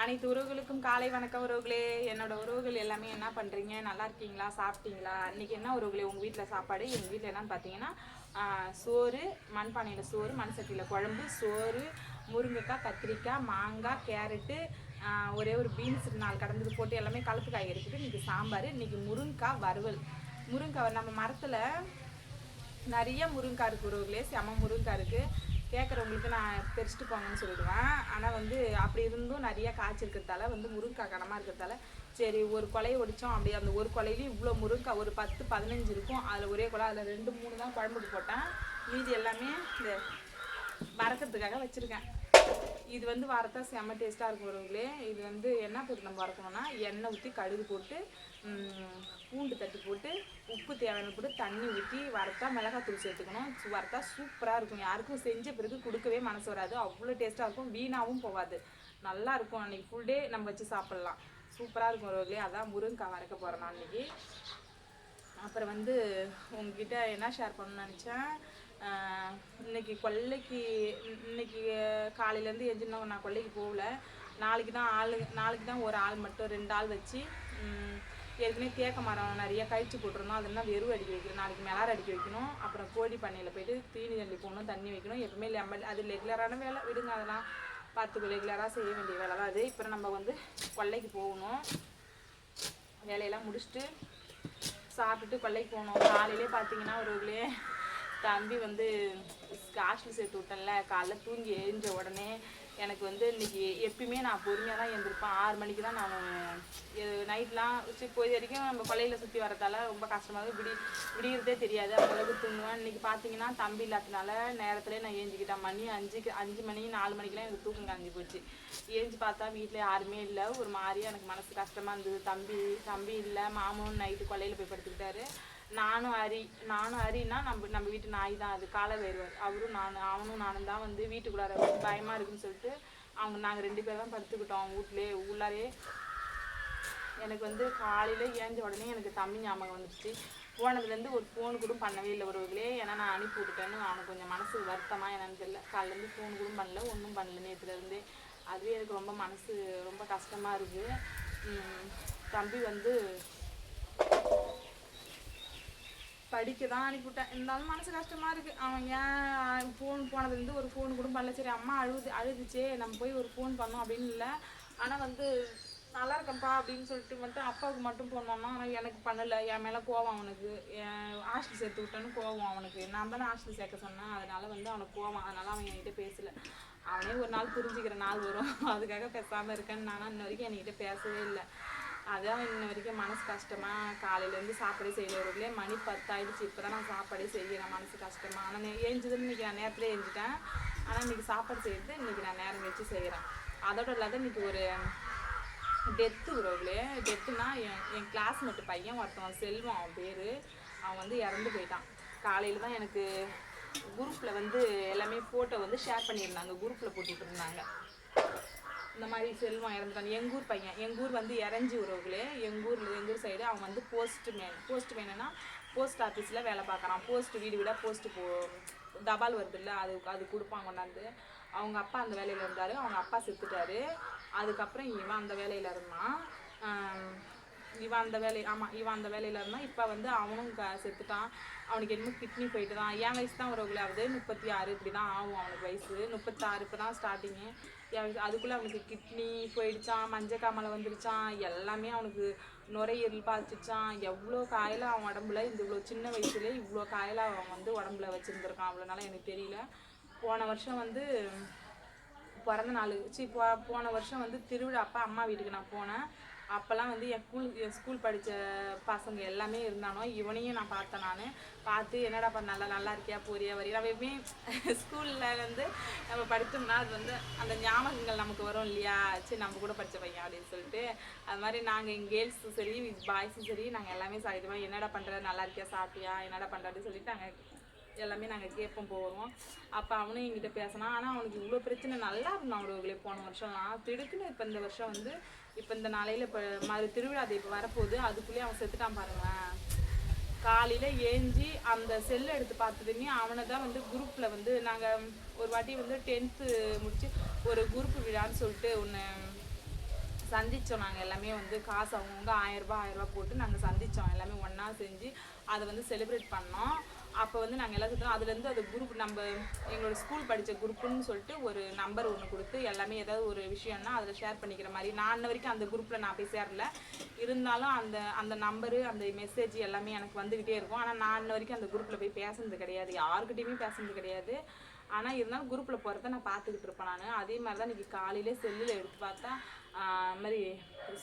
அனைத்து உறவுகளுக்கும் காலை வணக்கம் உறவுகளே. என்னோட உறவுகள் எல்லாமே என்ன பண்ணுறீங்க நல்லா இருக்கீங்களா? சாப்பிட்டீங்களா? இன்னைக்கு என்ன உறவுகளே உங்கள் வீட்டில் சாப்பாடு? எங்கள் வீட்டில் என்னன்னு பார்த்தீங்கன்னா சோறு மண்பானையில் சோறு மண் சட்டியில் குழம்பு சோறு முருங்கைக்காய் கத்திரிக்காய் மாங்காய் கேரட்டு ஒரே ஒரு பீன்ஸ் நாலு கடந்துட்டு போட்டு எல்லாமே கலப்பு காய் இருக்குது இன்றைக்கி சாம்பார் இன்றைக்கி முருங்கைக்காய் வறுவல். முருங்கைக்காய் நம்ம மரத்தில் நிறைய முருங்கைக்காய் இருக்குது உறவுகளே. செம முருங்கைக்காய் இருக்குது கேட்குறவங்களுக்கு நான் பறிச்சுட்டு போங்கன்னு சொல்லிடுவேன். ஆனால் வந்து அப்படி இருந்தும் நிறைய காய்ச்சி இருக்கிறதால வந்து முருங்கைக்காய் கனமாக இருக்கிறதால சரி ஒரு கொலையை ஒடித்தோம் அப்படி அந்த ஒரு கொலையிலையும் இவ்வளோ முருங்கைக்காய் ஒரு பத்து பதினஞ்சு இருக்கும். அதில் ஒரே கொலை அதில் ரெண்டு மூணு தான் குழம்புக்கு போட்டேன். மீதி எல்லாமே இந்த வறக்கிறதுக்காக வச்சுருக்கேன். இது வந்து வரத்தா செம்ம டேஸ்ட்டாக இருக்கும் உறவுகளே இது வந்து என்ன போட்டு நம்ம வறக்கணும்னா எண்ணெய் ஊற்றி கடுகு போட்டு பூண்டு தட்டி போட்டு உப்பு தேவையான போட்டு தண்ணி ஊற்றி வறுத்தா மிளகாத்தூள் சேர்த்துக்கணும். சு- வறுத்தா சூப்பராக இருக்கும். யாருக்கும் செஞ்ச பிறகு கொடுக்கவே மனசு வராது. அவ்வளோ டேஸ்ட்டாக இருக்கும். வீணாகவும் போகாது. நல்லா இருக்கும். அன்றைக்கி ஃபுல் டே நம்ம வச்சு சாப்பிட்லாம். சூப்பராக இருக்கும் உறவுகளே அதான் முருங்கைக்காய் வறக்க போகிறேன் நான் அன்றைக்கி அப்புறம் வந்து உங்ககிட்ட என்ன ஷேர் பண்ணணும்னு நினச்சேன்? இன்னைக்கு கொல்லைக்கு இன்னைக்கு காலையிலேருந்து எஞ்சினோம் நான் கொல்லைக்கு போகல. நாளைக்கு தான் ஆள் நாளைக்கு தான் ஒரு ஆள் மட்டும் ரெண்டு ஆள் வச்சு ஏற்கனவே தேக்க மரம் நிறைய கழிச்சு போட்டிருந்தோம். அதெல்லாம் வெறும் அடிக்க வைக்கணும். நாளைக்கு மிளாறு அடிக்க வைக்கணும். அப்புறம் கோழி பண்ணையில் போயிட்டு தீனி தள்ளி போகணும் தண்ணி வைக்கணும். எப்பவுமே லெம்பல் அது ரெகுலரான வேலை. விடுங்க அதெல்லாம் பார்த்து ரெகுலராக செய்ய வேண்டிய வேலை தான் அது. இப்போ நம்ம வந்து கொல்லைக்கு போகணும். வேலையெல்லாம் முடிச்சுட்டு சாப்பிட்டுட்டு கொல்லைக்கு போகணும். காலையிலே பார்த்தீங்கன்னா ஒருவர்களே தம்பி வந்து ஹாஸ்டல் சேர்த்து விட்டேன்ல காலைல தூங்கி எழுந்த உடனே எனக்கு வந்து இன்னைக்கு எப்பயுமே நான் பொறுமையாக தான் எழுந்திருப்பேன். ஆறு மணிக்கு தான் நான் நைட்லாம் இப்போ வரைக்கும் நம்ம கொல்லையில் சுற்றி வரதால ரொம்ப கஷ்டமாக விடி விடியிறதே தெரியாது. அந்தளவுக்கு தூங்குவேன். இன்னைக்கு பார்த்தீங்கன்னா தம்பி இல்லாதனால நேரத்துலேயே நான் ஏஞ்சிக்கிட்டேன். மணி அஞ்சுக்கு அஞ்சு மணி நாலு மணிக்கெலாம் எனக்கு தூக்கம் காஞ்சி போச்சு. ஏஞ்சி பார்த்தா வீட்டில் யாருமே இல்லை. ஒரு மாதிரியாக எனக்கு மனசு கஷ்டமாக இருந்தது. தம்பி தம்பி இல்லை. மாமனும் நைட்டு கொல்லையில் போய் படுத்துக்கிட்டாரு. நானும் ஹரி நானும் ஹரின்னா நம்ம நம்ம வீட்டு நாய் தான் அது காலை வேறுவார் அவரும் நான் அவனும் நானும் தான் வந்து வீட்டுக்குள்ளார பயமாக இருக்குன்னு சொல்லிட்டு அவங்க நாங்கள் ரெண்டு பேரும் தான் படுத்துக்கிட்டோம் வீட்லேயே. உள்ளாரே எனக்கு வந்து காலையில் ஏஞ்ச உடனே எனக்கு தம்பி ஞாபகம் வந்துடுச்சு போனதுலேருந்து ஒரு ஃபோன் கூட பண்ணவே இல்லை ஒருவர்களே ஏன்னா நான் அனுப்பி விட்டுட்டேன்னு அவனுக்கு கொஞ்சம் மனசு வருத்தமாக என்னன்னு தெரியல. காலையிலேருந்து ஃபோன் கூட பண்ணல ஒன்றும் பண்ணல நேற்றுலேருந்தே அதுவே எனக்கு ரொம்ப மனசு ரொம்ப கஷ்டமாக இருக்குது தம்பி வந்து படிக்க தான் அனுப்பிவிட்டேன். இருந்தாலும் மனசு கஷ்டமாக இருக்குது அவன் ஏன் ஃபோன் போனதுலேருந்து ஒரு ஃபோன் கூட பண்ணல. சரி அம்மா அழுது அழுதுச்சே நம்ம போய் ஒரு ஃபோன் பண்ணோம் அப்படின்னு இல்லை. ஆனால் வந்து நல்லா இருக்கேன்ப்பா அப்படின்னு சொல்லிட்டு மட்டும் அப்பாவுக்கு மட்டும் போனோம்னா ஆனால் எனக்கு பண்ணலை. என் மேலே கோவம் அவனுக்கு. என் ஹாஸ்டல் சேர்த்து விட்டேன்னு கோவம் அவனுக்கு. நான் தானே ஹாஸ்டல் சேர்க்க சொன்னேன். அதனால் வந்து அவனுக்கு கோவம். அதனால் அவன் என்கிட்ட பேசல. அவனே ஒரு நாள் புரிஞ்சுக்கிற நாள் வரும். அதுக்காக பேசாமல் இருக்கேன்னு நானும் இன்ன வரைக்கும் என்கிட்ட பேசவே இல்லை. அதான் இன்ன வரைக்கும் மனசு கஷ்டமாக காலையிலேருந்து சாப்பாடே செய்யறவர்களே மணி பத்தாயிடுச்சு. இப்போ தான் நான் சாப்பாடே செய்கிறேன் மனசு கஷ்டமாக ஆனால் ஏஞ்சதுன்னு இன்றைக்கி நான் நேரத்தில் ஏஞ்சிட்டேன் ஆனால் இன்றைக்கி சாப்பாடு செய்யறது இன்றைக்கி நான் நேரம் வச்சு செய்கிறேன் அதோட இல்லாத இன்றைக்கி ஒரு டெத்து உறவுகளே டெத்துனா என் என் கிளாஸ்மேட்டு பையன் ஒருத்தவன் செல்வம் அவன் பேர். அவன் வந்து இறந்து போயிட்டான். காலையில் தான் எனக்கு குரூப்பில் வந்து எல்லாமே ஃபோட்டோ வந்து ஷேர் பண்ணியிருந்தாங்க. குரூப்பில் போட்டுட்டு இருந்தாங்க. இந்த மாதிரி செல்வம் இறந்துட்டான். எங்கள் ஊர் பையன். எங்கள் ஊர் வந்து இறஞ்சி உறவுகளே. எங்கள் ஊரில் எங்கள் ஊர் சைடு அவன் வந்து போஸ்ட் மேன் போஸ்ட் மேனுன்னா போஸ்ட் ஆஃபீஸில் வேலை பார்க்குறான். போஸ்ட் வீடு வீடாக போஸ்ட்டு போ தபால் வருதுல்ல அது அது கொடுப்பாங்க கொண்டாந்து. அவங்க அப்பா அந்த வேலையில் இருந்தார். அவங்க அப்பா செத்துட்டாரு. அதுக்கப்புறம் இவன் அந்த வேலையில் இருந்தான். இவன் அந்த வேலை ஆமாம் இவன் அந்த வேலையில் இருந்தான். இப்போ வந்து அவனும் க செத்துட்டான். அவனுக்கு என்னமோ கிட்னி போயிட்டு தான் என் வயசு தான் ஒரு ஆகுது முப்பத்தி ஆறு இப்படி தான் ஆகும் அவனுக்கு வயசு. முப்பத்தாறு இப்போ தான் ஸ்டார்டிங்கு அதுக்குள்ளே அவனுக்கு கிட்னி போயிடுச்சான் மஞ்சள் காமலை வந்துடுச்சான் எல்லாமே அவனுக்கு நுரையீரல் பாதிச்சிச்சான் எவ்வளோ காயில் அவன் உடம்புல இந்த இவ்வளோ சின்ன வயசுல இவ்வளோ காயில அவன் வந்து உடம்புல வச்சுருந்துருக்கான். அவ்வளோனால எனக்கு தெரியல. போன வருஷம் வந்து பிறந்த நாள். சி போ போன வருஷம் வந்து திருவிழா அப்பா அம்மா வீட்டுக்கு நான் போனேன். அப்போல்லாம் வந்து என் ஸ்கூல் என் ஸ்கூல் படித்த பசங்க எல்லாமே இருந்தானோ இவனையும் நான் பார்த்தேன் நான். பார்த்து என்னடா பண்ண நல்லா நல்லா இருக்கியா? போறியா வரியா? எப்பயுமே ஸ்கூலில் வந்து நம்ம படித்தோம்னா அது வந்து அந்த ஞாபகங்கள் நமக்கு வரும் இல்லையா? சரி நம்ம கூட படித்த பையன் அப்படின்னு சொல்லிட்டு. அது மாதிரி நாங்கள் கேர்ள்ஸும் சரி பாய்ஸும் சரி நாங்கள் எல்லாமே சாதிடுவோம் என்னடா பண்ணுறது நல்லா இருக்கியா? சாப்பிட்டியா? என்னடா பண்ணுறதுன்னு சொல்லிட்டு நாங்கள் எல்லாமே நாங்கள் கேட்போம் போவோம். அப்போ அவனும் என்கிட்ட பேசினான் ஆனால் அவனுக்கு இவ்வளோ பிரச்சனை நல்லா இருந்தான் அவனுங்களே போன வருஷம்லாம் திடுக்குன்னு இப்போ இந்த வருஷம் வந்து இப்போ இந்த நாளையில் இப்போ மறு திருவிழா இப்போ வரப்போகுது. அதுக்குள்ளேயே அவன் செத்துட்டான் பாருங்களேன். காலையில் ஏஞ்சி அந்த செல்லை எடுத்து பார்த்ததுமே அவனை தான் வந்து குரூப்பில் வந்து நாங்கள் ஒரு வாட்டி வந்து டென்த்து முடித்து ஒரு குரூப் விழான்னு சொல்லிட்டு ஒன்று சந்தித்தோம் நாங்கள் எல்லாமே வந்து. காசு அவங்கவுங்க ஆயிரம் ரூபாய் ஆயிரம் ரூபாய் போட்டு நாங்கள் சந்தித்தோம் எல்லாமே ஒன்றா செஞ்சு அதை வந்து செலிப்ரேட் பண்ணோம். அப்போ வந்து நாங்கள் எல்லாம் சுற்றோம் அதுலேருந்து அது குரூப் நம்ம எங்களோட ஸ்கூல் படித்த குரூப்புன்னு சொல்லிட்டு ஒரு நம்பர் ஒன்று கொடுத்து எல்லாமே ஏதாவது ஒரு விஷயம்னா அதில் ஷேர் பண்ணிக்கிற மாதிரி. நான் இன்ன வரைக்கும் அந்த குரூப்பில் நான் போய் சேரல. இருந்தாலும் அந்த அந்த நம்பரு அந்த மெசேஜ் எல்லாமே எனக்கு வந்துக்கிட்டே இருக்கும். ஆனால் நான் இன்ன வரைக்கும் அந்த குரூப்பில் போய் பேசுனது கிடையாது. யாருக்கிட்டையுமே பேசுனது கிடையாது. ஆனால் இருந்தாலும் குரூப்பில் போகிறத நான் பார்த்துக்கிட்டு இருப்பேன் நான். அதே மாதிரி தான் இன்றைக்கி காலையிலே செல்லில் எடுத்து பார்த்தா அது மாதிரி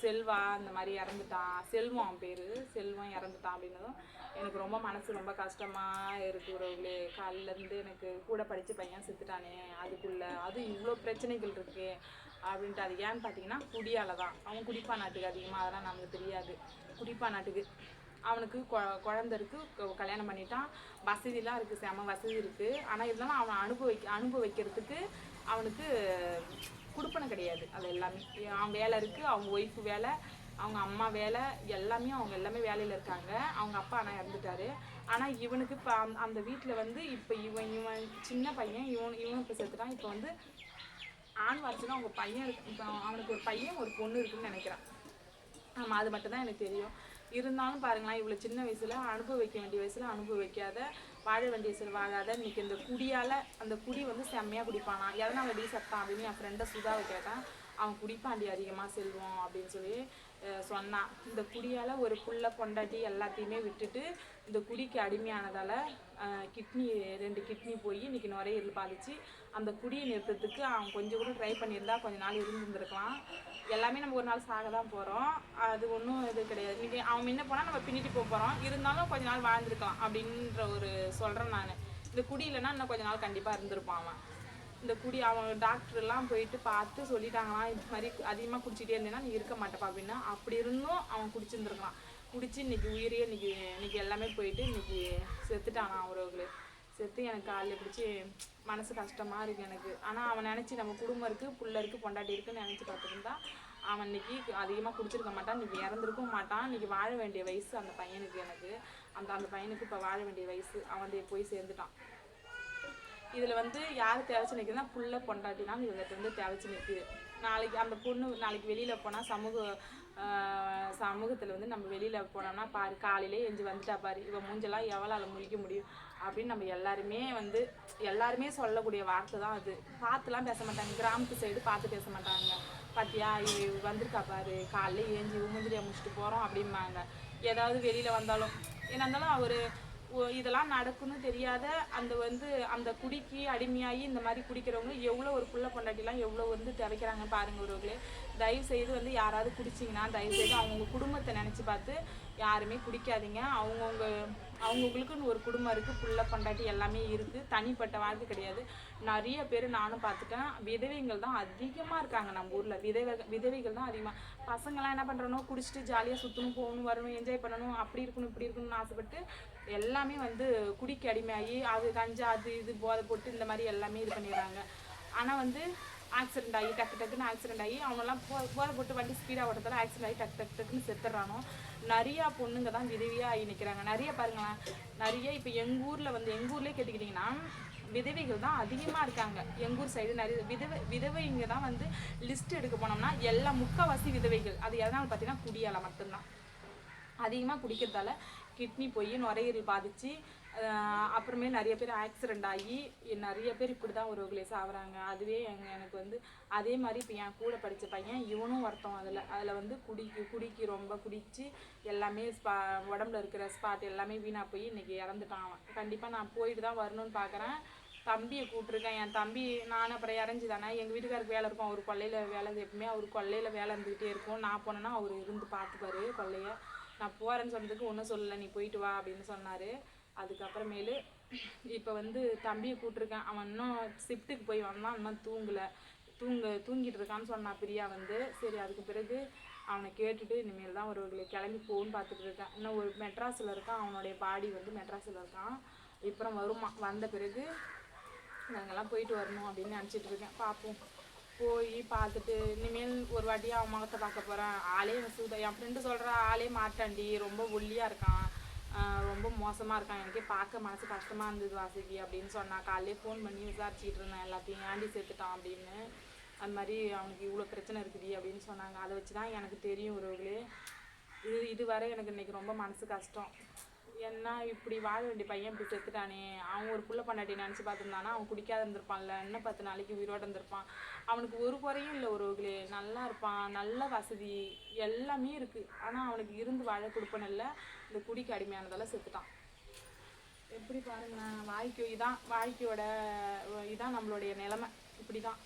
செல்வா இந்த மாதிரி இறந்துட்டான் செல்வம் அவன் பேர். செல்வம் இறந்துட்டான் அப்படின்னதும் எனக்கு ரொம்ப மனசு ரொம்ப கஷ்டமாக இருக்கு உறவுகளே. காலிலேருந்து எனக்கு கூட படித்த பையன் செத்துட்டானே. அதுக்குள்ளே அது இவ்வளோ பிரச்சனைகள் இருக்குது அப்படின்ட்டு அது ஏன்னு பார்த்தீங்கன்னா குடியால் தான். அவன் குடிப்பா நாட்டுக்கு அதிகமாக அதெல்லாம் நமக்கு தெரியாது. குடிப்பா நாட்டுக்கு. அவனுக்கு கொ- குழந்தை இருக்கு கல்யாணம் பண்ணிட்டான். வசதிலாம் இருக்குது செம வசதி இருக்குது ஆனால் இருந்தாலும் அவன் அனுபவிக்க அனுபவிக்கிறதுக்கு அவனுக்கு கொடுப்பனை கிடையாது. அது எல்லாமே. அவன் வேலை இருக்குது அவங்க ஒய்ஃபு வேலை அவங்க அம்மா வேலை எல்லாமே அவங்க எல்லாமே வேலையில் இருக்காங்க. அவங்க அப்பா ஆனால் இறந்துட்டாரு. ஆனால் இவனுக்கு இப்போ அந்த அந்த வீட்டில் வந்து இப்போ இவன் இவன் சின்ன பையன் இவன் இவன் இப்போ செத்துட்டான். இப்போ வந்து ஆண் வாரிசுனா அவங்க பையன் இருக்கு. இப்போ அவனுக்கு ஒரு பையன் ஒரு பொண்ணு இருக்குன்னு நினைக்கிறான். ஆமாம் அது மட்டும்தான் எனக்கு தெரியும். இருந்தாலும் பாருங்களேன் இவ்வளோ சின்ன வயசில் அனுபவிக்க வேண்டிய வயசில் அனுபவிக்காத வாழ வேண்டிய வயசில் வாழாத இன்னைக்கு இந்த குடியால் அந்த குடி வந்து செம்மையாக குடிப்பானா? எதனால் அடி சத்தான் அப்படின்னு என் ஃப்ரெண்டை சுதாவை கேட்டேன். அவன் குடிப்பாண்டி அதிகமாக செல்வோம் அப்படின்னு சொல்லி சொன்னான். இந்த குடியால் ஒரு புள்ள பொண்டாட்டி எல்லாத்தையுமே விட்டுட்டு இந்த குடிக்கு அடிமையானதால் கிட்னி ரெண்டு கிட்னி போய் இன்றைக்கி நுரையீரல் பாதிச்சு அந்த குடியை நிறுத்தத்துக்கு அவன் கொஞ்சம் கூட ட்ரை பண்ணியிருந்தா கொஞ்ச நாள் இருந்துருந்துருக்கலாம். எல்லாமே நம்ம ஒரு நாள் சாக தான் போகிறோம் அது ஒன்றும் இது கிடையாது. இன்றைக்கி அவன் முன்ன போனால் நம்ம பின்னிட்டு போக போகிறோம் இருந்தாலும் கொஞ்ச நாள் வாழ்ந்துருக்கலாம் அப்படின்ற ஒரு சொல்கிறேன் நான். இந்த குடி இல்லைன்னா இன்னும் கொஞ்ச நாள் கண்டிப்பாக இருந்திருப்பான் அவன். இந்த குடி அவன் டாக்டர்லாம் போயிட்டு பார்த்து சொல்லிட்டாங்களாம் இது மாதிரி அதிகமாக குடிச்சிட்டே இருந்தேன்னா நீ இருக்க மாட்டப்பா அப்படின்னா அப்படி இருந்தும் அவன் குடிச்சிருந்துருக்கலாம். குடிச்சு இன்னைக்கு உயிரே இன்னைக்கு இன்னைக்கு எல்லாமே போயிட்டு இன்னைக்கு செத்துட்டானா அவரோகளே செத்து எனக்கு காலில் பிடிச்சி மனசு கஷ்டமாக இருக்குது எனக்கு. ஆனால் அவன் நினச்சி நம்ம குடும்பம் இருக்குது புள்ள இருக்குது பொண்டாட்டி இருக்குன்னு நினச்சி பார்த்துருந்தா அவன் இன்னைக்கு அதிகமாக குடிச்சிருக்க மாட்டான் இன்னைக்கு இறந்துருக்கவும் மாட்டான். இன்னைக்கு வாழ வேண்டிய வயசு அந்த பையனுக்கு எனக்கு. அந்த அந்த பையனுக்கு இப்போ வாழ வேண்டிய வயசு. அவன் போய் சேர்ந்துட்டான். இதில் வந்து யார் தேவைச்சு நிற்குதுன்னா புள்ள பொண்டாட்டினாலும் இவங்க வந்து தேவைச்சு நிற்குது நாளைக்கு அந்த பொண்ணு நாளைக்கு வெளியில் போனால் சமூக சமூகத்தில் வந்து நம்ம வெளியில் போனோம்னா பாரு காலையிலே எஞ்சி வந்துட்டா பாரு இவன் மூஞ்செல்லாம் எவ்வளோ முழிக்க முடியும் அப்படின்னு நம்ம எல்லாருமே வந்து எல்லாருமே சொல்லக்கூடிய வார்த்தை தான் அது. பார்த்துலாம் பேச மாட்டாங்க. கிராமத்து சைடு பார்த்து பேச மாட்டாங்க. பார்த்தியா இவ வந்திருக்கா பாரு காலைல ஏஞ்சி மூஞ்சிலியை முடிச்சுட்டு போகிறோம் அப்படிம்பாங்க. ஏதாவது வெளியில் வந்தாலும் என்ன இருந்தாலும் அவர் இதெல்லாம் நடக்கும்னு தெரியாத அந்த வந்து அந்த குடிக்கு அடிமையாகி இந்த மாதிரி குடிக்கிறவங்க எவ்வளோ ஒரு புள்ள பொண்டாட்டிலாம் எவ்வளோ வந்து திவைக்கிறாங்க பாருங்க ஒருவர்களே தயவு செய்து வந்து யாராவது குடிச்சிங்கன்னா தயவு செய்து அவங்கவுங்க குடும்பத்தை நினச்சி பார்த்து யாருமே குடிக்காதீங்க. அவங்கவுங்க அவங்கவுங்களுக்குன்னு ஒரு குடும்பம் இருக்குது புள்ள பொண்டாட்டி எல்லாமே இருக்குது தனிப்பட்ட வாழ்க்கை கிடையாது. நிறைய பேர் நானும் பார்த்துட்டேன். விதவைகள் தான் அதிகமாக இருக்காங்க நம்ம ஊரில். விதவை விதவைகள் தான் அதிகமாக பசங்களாம் என்ன பண்ணுறனோ குடிச்சிட்டு ஜாலியாக சுற்றணும் போகணும் வரணும் என்ஜாய் பண்ணணும் அப்படி இருக்கணும் இப்படி இருக்கணும்னு ஆசைப்பட்டு எல்லாமே வந்து குடிக்கு அடிமையாகி அது கஞ்சா அது இது போதை போட்டு இந்த மாதிரி எல்லாமே இது பண்ணிடுறாங்க. ஆனால் வந்து ஆக்சிடென்ட் ஆகி டக்கு டக்குன்னு ஆக்சிடென்ட் ஆகி அவங்கெல்லாம் போ போதை போட்டு வண்டி ஸ்பீடாக ஓட்டத்தால ஆக்சிடென்ட் ஆகி டக்கு டக்கு டக்குன்னு செத்துடுறானோ. நிறையா பொண்ணுங்க தான் விதவியாக ஆகி நிற்கிறாங்க நிறைய பாருங்களேன் நிறைய இப்போ எங்கள் ஊரில் வந்து எங்கள் ஊர்லேயே கேட்டுக்கிட்டிங்கன்னா விதவைகள் தான் அதிகமாக இருக்காங்க. எங்கள் ஊர் சைடு நிறைய விதவை விதவைங்க தான் வந்து லிஸ்ட் எடுக்க போனோம்னா எல்லா முக்கால்வாசி விதவைகள். அது எதனால் பார்த்தீங்கன்னா குடியால மட்டும்தான். அதிகமாக குடிக்கிறதால கிட்னி போய் நுரையீரல் பாதிச்சு அப்புறமே நிறைய பேர் ஆக்சிடெண்ட் ஆகி நிறைய பேர் இப்படி தான் ஒரு சாகுறாங்க அதுவே எனக்கு வந்து அதே மாதிரி இப்போ என் கூட படித்த பையன் இவனும் ஒருத்தன் அதில். அதில் வந்து குடிக்கு குடிக்கு ரொம்ப குடித்து எல்லாமே ஸ்பா உடம்புல இருக்கிற ஸ்பாட் எல்லாமே வீணாக போய் இன்றைக்கி இறந்துட்டான் அவன். கண்டிப்பாக நான் போயிட்டு தான் வரணும்னு பார்க்குறேன் தம்பியை கூப்பிட்ருக்கேன் என் தம்பி நான் அப்புறம் இறஞ்சி தானே. எங்கள் வீட்டுக்காருக்கு வேலை இருக்கும். அவர் கொல்லையில் வேலை எப்பவுமே அவர் கொல்லையில் வேலை இருந்துக்கிட்டே இருக்கும். நான் போனேன்னா அவர் இருந்து பார்த்துப்பாரு கொள்ளையை நான் போகிறேன்னு சொன்னதுக்கு ஒன்றும் சொல்லலை நீ போயிட்டு வா அப்படின்னு சொன்னார். அதுக்கப்புறமேலு இப்போ வந்து தம்பியை கூப்பிட்ருக்கேன் அவன் இன்னும் ஷிஃப்ட்டுக்கு போய் வந்தான் இன்னும் தூங்கலை. தூங்க தூங்கிட்டு இருக்கான்னு சொன்னான் பிரியா வந்து சரி அதுக்கு பிறகு அவனை கேட்டுட்டு இனிமேல் தான் ஒரு கிளம்பி போகணும்னு பார்த்துட்டு இருக்கேன். இன்னும் ஒரு மெட்ராஸில் இருக்கான் அவனுடைய பாடி வந்து மெட்ராஸில் இருக்கான். அப்புறம் வருமா? வந்த பிறகு நாங்கள்லாம் போயிட்டு வரணும் அப்படின்னு நினச்சிட்டு இருக்கேன். பார்ப்போம். போய் பார்த்துட்டு இனிமேல் ஒரு வாட்டி அவன் முகத்தை பார்க்க போகிறேன் ஆளே மசூதா. என் ஃப்ரெண்டு சொல்கிற ஆளே மாட்டாண்டி ரொம்ப ஒல்லியாக இருக்கான். ரொம்ப மோசமாக இருக்கான். எனக்கே பார்க்க மனசு கஷ்டமாக இருந்தது வாசுகி அப்படின்னு சொன்னான் காலையிலே ஃபோன் பண்ணி விசாரிச்சிட்டு இருந்தேன். எல்லாத்தையும் ஏண்டி சேர்த்துட்டான் அப்படின்னு. அது மாதிரி அவனுக்கு இவ்வளோ பிரச்சனை இருக்குது அப்படின்னு சொன்னாங்க. அதை வச்சு தான் எனக்கு தெரியும் உறவுகளே இது இதுவரை எனக்கு இன்னைக்கு ரொம்ப மனசு கஷ்டம். ஏன்னா இப்படி வாழ வேண்டிய பையன் இப்படி செத்துட்டானே? அவன் ஒரு புள்ள பண்ணாட்டி நினச்சி பார்த்துருந்தானா? அவன் குடிக்காத இருந்திருப்பான்ல. இன்னும் பத்து நாளைக்கு உயிரோட இருந்திருப்பான். அவனுக்கு ஒரு குறையும் இல்லை உறவுகளே நல்லா இருப்பான். நல்ல வசதி. எல்லாமே இருக்குது ஆனால் அவனுக்கு இருந்து வாழ கொடுப்பன இல்லை. இந்த குடிக்கு அடிமையானதெல்லாம் செத்துட்டான். எப்படி பாருங்களேன் வாழ்க்கை இதான். வாழ்க்கையோட இதான் நம்மளுடைய நிலைமை. இப்படி தான்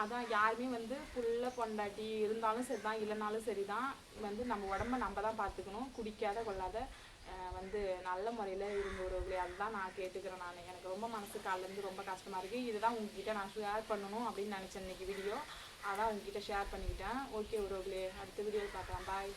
அதான் யாருமே வந்து புள்ள பொண்டாட்டி இருந்தாலும் சரி தான் இல்லைனாலும் சரி தான் வந்து நம்ம உடம்ப நம்ம தான் பார்த்துக்கணும். குடிக்காத கொள்ளாத வந்து நல்ல முறையில் இருங்க உறவுகளே அதுதான் நான் கேட்டுக்கிறேன் நான். எனக்கு ரொம்ப மனசு காலேருந்து ரொம்ப கஷ்டமாக இருக்குது இதுதான் உங்ககிட்ட நான் ஷேர் பண்ணணும் அப்படின்னு நினச்சேன் இன்னைக்கு வீடியோ அதான் உங்ககிட்ட ஷேர் பண்ணிக்கிட்டேன். ஓகே உறவுகளே அடுத்த வீடியோ பார்க்கலாம். பாய்